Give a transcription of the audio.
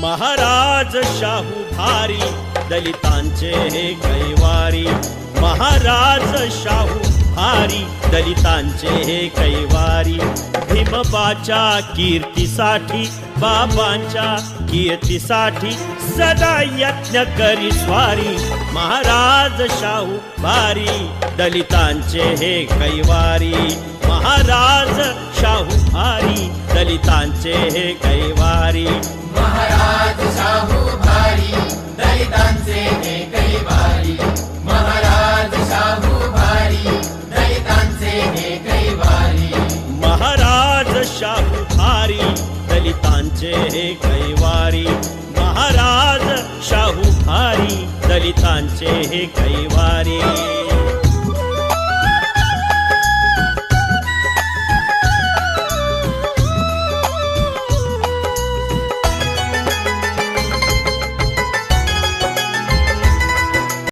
महाराज शाहू भारी दलितांचे हे कैवारी. महाराज शाहू भारी दलितांचे हे कैवारी. भीमबाच्या कीर्तीसाठी बाबांच्या कीर्तीसाठी सदा यत्न करी स्वारी. महाराज शाहू भारी दलितांचे हे कैवारी. महाराज शाहू भारी दलितांचे हे कैवारी. महाराज शाहू भारी दलितांचे हे कैवारी. महाराज शाहू भारी दलितांचे हे कैवारी. महाराज शाहू भारी दलितांचे हे कैवारी. महाराज शाहू भारी दलितांचे हे कैवारी.